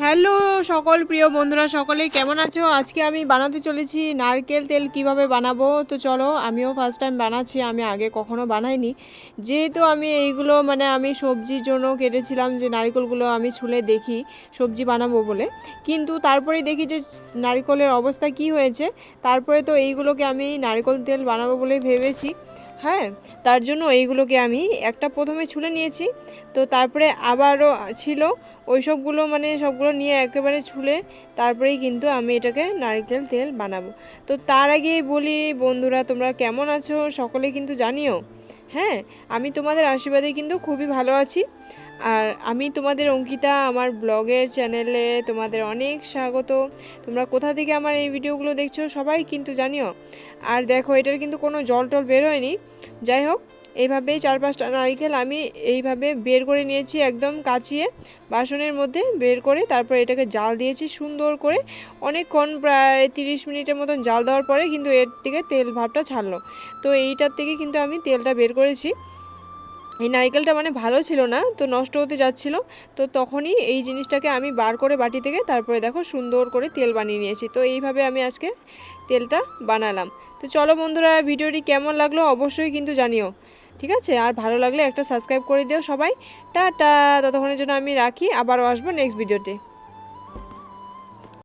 Hello সকল প্রিয় বন্ধুরা সকলে কেমন আছো? আজকে আমি বানাতে চলেছি নারকেল তেল কীভাবে বানাবো? তো চলো, আমিও ফার্স্ট টাইম বানাচ্ছি, আমি আগে কখনো বানাইনি। যেহেতু আমি এইগুলো মানে আমি সবজির জন্য কেটেছিলাম যে নারকেলগুলো আমি ছুলে দেখি, সবজি বানাবো বলে। কিন্তু তারপরে দেখি যে নারকেলের অবস্থা কি হয়েছে। তারপরে তো এইগুলোকে আমি নারকেল তেল বানাবো বলে ভেবেছি। হ্যাঁ তার জন্য এইগুলোকে আমি একটা প্রথমে ছুলে নিয়েছি। তো তারপরে আবারও ছিল ওই সবগুলো মানে সবগুলো নিয়ে একেবারে ছুলে তারপরেই কিন্তু আমি এটাকে নারিকেল তেল বানাবো। তো তার আগেই বলি বন্ধুরা, তোমরা কেমন আছো? সকলে কিন্তু জানিও। হ্যাঁ আমি তোমাদের আশীর্বাদে কিন্তু খুবই ভালো আছি। আর আমি তোমাদের অঙ্কিতা, আমার ব্লগের চ্যানেলে তোমাদের অনেক স্বাগত। তোমরা কোথা থেকে আমার এই ভিডিওগুলো দেখছ সবাই কিন্তু জানিও। আর দেখো, এটার কিন্তু কোনো জল টল বের হয়নি। যাই হোক এইভাবে চার পাঁচটা নারকেল আমি এইভাবে বের করে নিয়েছি একদম কাচিয়ে, বাসনের মধ্যে বের করে তারপর এটাকে জাল দিয়েছি সুন্দর করে। অনেকক্ষণ প্রায় তিরিশ মিনিটের মতন জাল দেওয়ার পরে কিন্তু এর থেকে তেল ভাবটা ছাড়লো। তো এইটার থেকে কিন্তু আমি তেলটা বের করেছি। এই নারিকেলটা মানে ভালো ছিল না, তো নষ্ট হতে যাচ্ছিল। তো তখনই এই জিনিসটাকে আমি বার করে বাটি থেকে তারপরে দেখো সুন্দর করে তেল বানিয়ে নিয়েছি। তো এইভাবে আমি আজকে তেলটা বানালাম। তো চলো বন্ধুরা, ভিডিওটি কেমন লাগল অবশ্যই কিন্তু জানিও, ঠিক আছে? আর ভালো লাগলে একটা সাবস্ক্রাইব করে দিও সবাই। টাটা, ততক্ষণের জন্য আমি রাখি, আবারও আসব নেক্সট ভিডিওতে